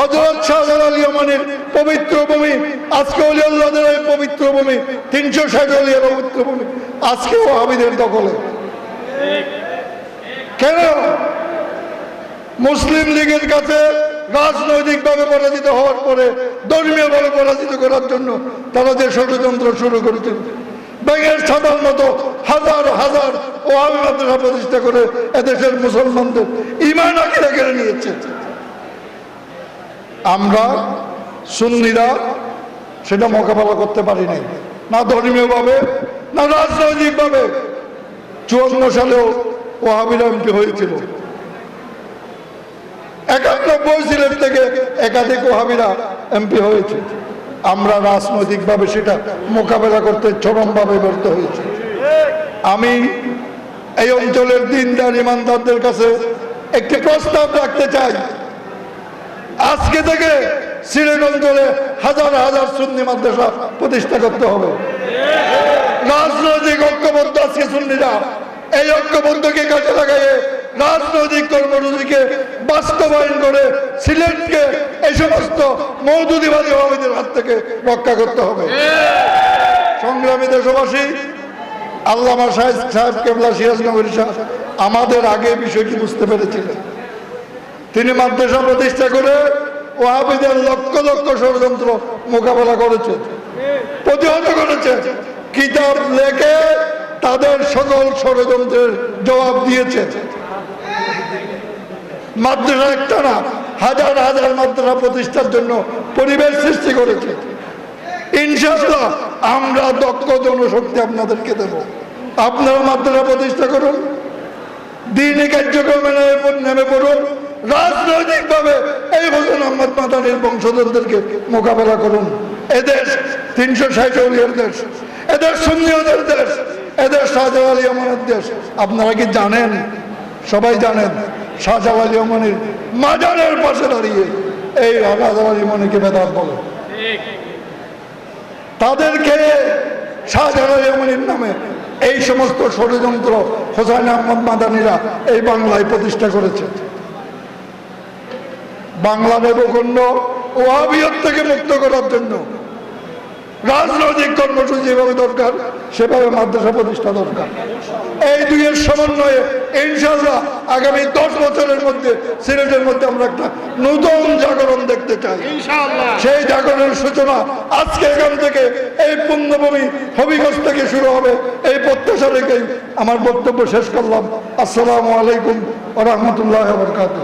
হজরত শাহজাল আলী আমানের পবিত্র ভূমি, আজকে অলি আল্লাহদের পবিত্র ভূমি, তিনশো ষাট অলিয়া পবিত্র ভূমি আজকেও হাবিদের দখলে। কেন? মুসলিম লীগের কাছে রাজনৈতিকভাবে পরাজিত হওয়ার পরে, ধর্মীয়ভাবে পরাজিত করার জন্য তারা যে ষড়যন্ত্র শুরু করেছিল, ব্যাঙের ছাতার মতো হাজার হাজার ও আল্লাহরা প্রতিষ্ঠা করে এদেশের মুসলমানদের ইমান আকিরা কেড়ে নিয়েছে আমরা, সুন্নিরা, সেটা মোকাবেলা করতে পারি নাই না ধর্মীয়ভাবে, না রাজনৈতিকভাবে। চুয়ান্ন সালেও ওহাবিরা এমপি হয়েছিল। একানব্বই সিলেট থেকে একাধিক ওহাবিরা এমপি হয়েছে। আমরা রাজনৈতিকভাবে সেটা মোকাবেলা করতে চরমভাবে ব্যর্থ হয়েছি। আমি এই অঞ্চলের দিনদার ইমানদারদের কাছে একটি প্রস্তাব রাখতে চাই। আজকে থেকে সিলেট অঞ্চলে হাজার হাজার সুন্নি মাদ্রাসা প্রতিষ্ঠা করতে হবে। রাজনৈতিক ঐক্যবদ্ধ আজকে সুন্নিরা। এই ঐক্যবদ্ধকে কাজে লাগাইয়ে রাজনৈতিক কর্মসূচিকে বাস্তবায়ন করে সিলেটকে এই সমস্ত মৌদুদিবাদী ভাবিদের হাত থেকে রক্ষা করতে হবে। সংগ্রামী দেশবাসী, আল্লামা সাহেব সাহেব কেবলা সিরাজনগর শাহ আমাদের আগে বিষয়টি বুঝতে পেরেছিলেন। তিনি মাদ্রাসা প্রতিষ্ঠা করে ওয়াহাবিদের লক্ষ লক্ষ ষড়যন্ত্র মোকাবেলা করেছে, প্রতিহত করেছে। কিতাব লেখে তাদের সকল ষড়যন্ত্রের জবাব দিয়েছে। মাদ্রাসা একটা না, হাজার হাজার মাদ্রাসা প্রতিষ্ঠার জন্য পরিবেশ সৃষ্টি করেছে। ইনশাআল্লাহ আমরা দক্ষ জনশক্তি আপনাদেরকে দেব। আপনারা মাদ্রাসা প্রতিষ্ঠা করুন, দিনই কার্যক্রমে নেমে পড়ুন রাজনৈতিক ভাবে এই হোসেন আহমদ মাদানির বংশধরদেরকে মোকাবেলা করুন। এদেশ তিনশো ষাট অলিয়ার দেশ এদের সুন্নিয়দের দেশ এদের শাহজাহাল ইয়মনের দেশ। আপনারা কি জানেন? সবাই জানেন শাহজাহাল ইয়মনের মাজারের পাশে দাঁড়িয়ে এই শাহজাহাল ইয়মনিকে বেদাত বলে। তাদেরকে শাহজাহান ইয়মনির নামে এই সমস্ত ষড়যন্ত্র হোসাইন আহমদ মাদানিরা এই বাংলায় প্রতিষ্ঠা করেছে। বাংলার ভূখণ্ড ওয়াবিয়ত থেকে মুক্ত করার জন্য রাজনৈতিক কর্মসূচি যেভাবে দরকার সেভাবে মাদ্রাসা প্রতিষ্ঠা দরকার। এই দুইয়ের সমন্বয়ে ইনশাল্লাহ আগামী দশ বছরের মধ্যে সিলেটের মধ্যে আমরা একটা নতুন জাগরণ দেখতে চাই। সেই জাগরণের সূচনা আজকে এখান থেকে এই পুণ্যভূমি হবিগঞ্জ থেকে শুরু হবে। এই প্রত্যাশা রেখেই আমার বক্তব্য শেষ করলাম। আসসালামু আলাইকুম রহমতুল্লাহ বরকাত